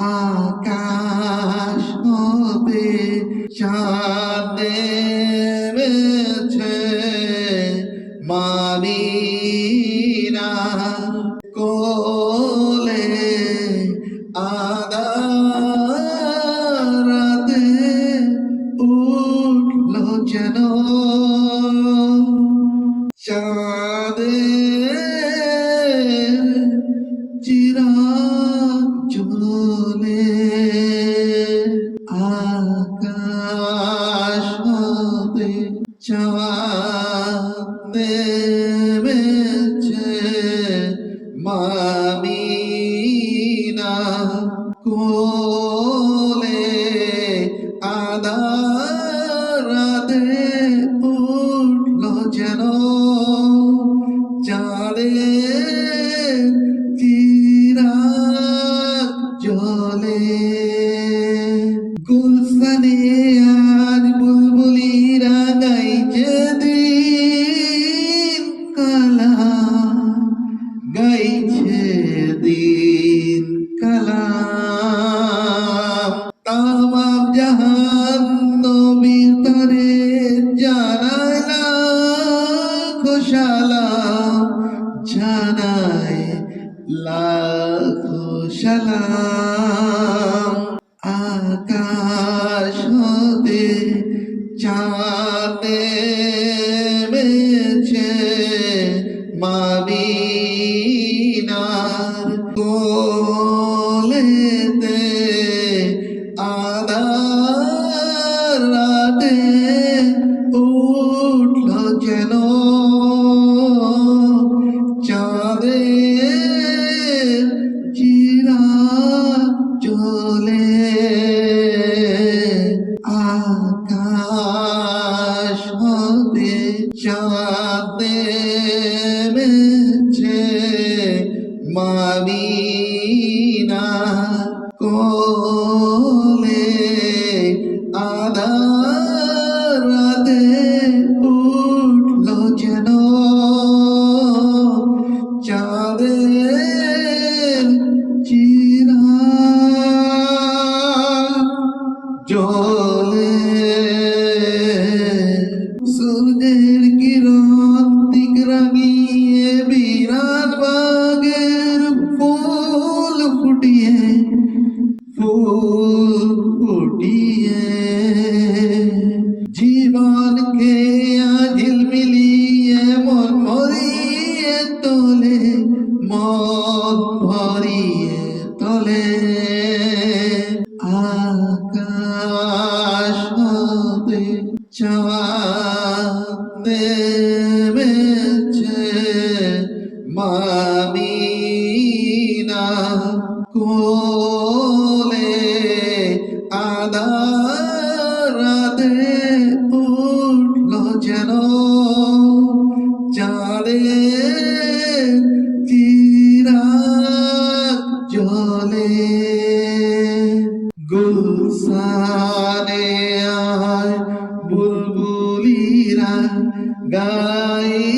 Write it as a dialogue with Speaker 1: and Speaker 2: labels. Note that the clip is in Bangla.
Speaker 1: আকাশ হতে চাঁদে নেমেছে মামিনা কোলে আদারাতে নেমেছে মামিনা কোলে আদারাতে উঠল যেন চাঁদের চিরাগ জ্বলে জানাইলা খুশালাম জানাই লাখো সালাম আকাশ হতে চাঁদ চলে আকাশ হতে চাঁদ ফুটিয়ে ফুল ফুটিয়ে। জীবনকে ঝিলমিলিয়ে মন ভরিয়ে তোলে মন ভরিয়ে তোলে। আকাশ চাঁদ কোলে আদারাতে উঠল যেন চাঁদে চিরাগ জলে। গুলসানে আয় বুলবুলিরা গায়